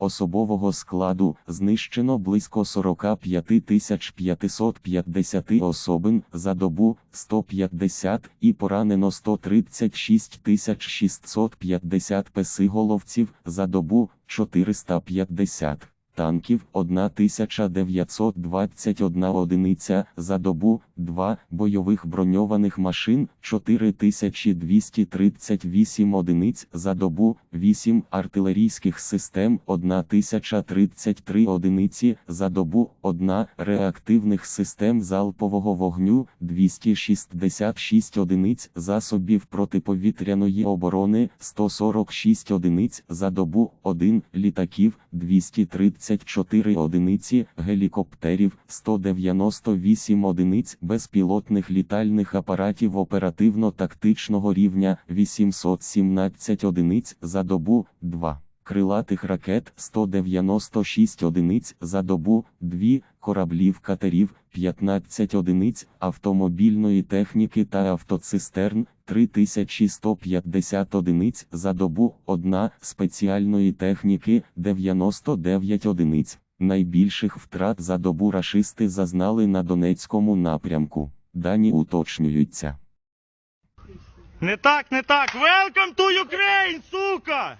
Особового складу знищено близько 45 550 особин за добу 150 і поранено 136 650 песиголовців за добу 450 танків 1921 одиниця за добу, 2 бойових броньованих машин 4238 одиниць за добу, 8 артилерійських систем 1033 одиниці за добу, 1 реактивних систем залпового вогню 266 одиниць засобів протиповітряної оборони 146 одиниць за добу, 1 літаків 234 одиниці, гелікоптерів 198 одиниць безпілотних літальних апаратів оперативно-тактичного рівня 817 одиниць за добу, 2. Крилатих ракет 196 одиниць за добу, 2 кораблів катерів 15 одиниць автомобільної техніки та автоцистерн 3150 одиниць за добу, 1 спеціальної техніки 99 одиниць. Найбільших втрат за добу рашисти зазнали на Донецькому напрямку. Дані уточнюються. Не так, не так. Welcome to Ukraine, сука!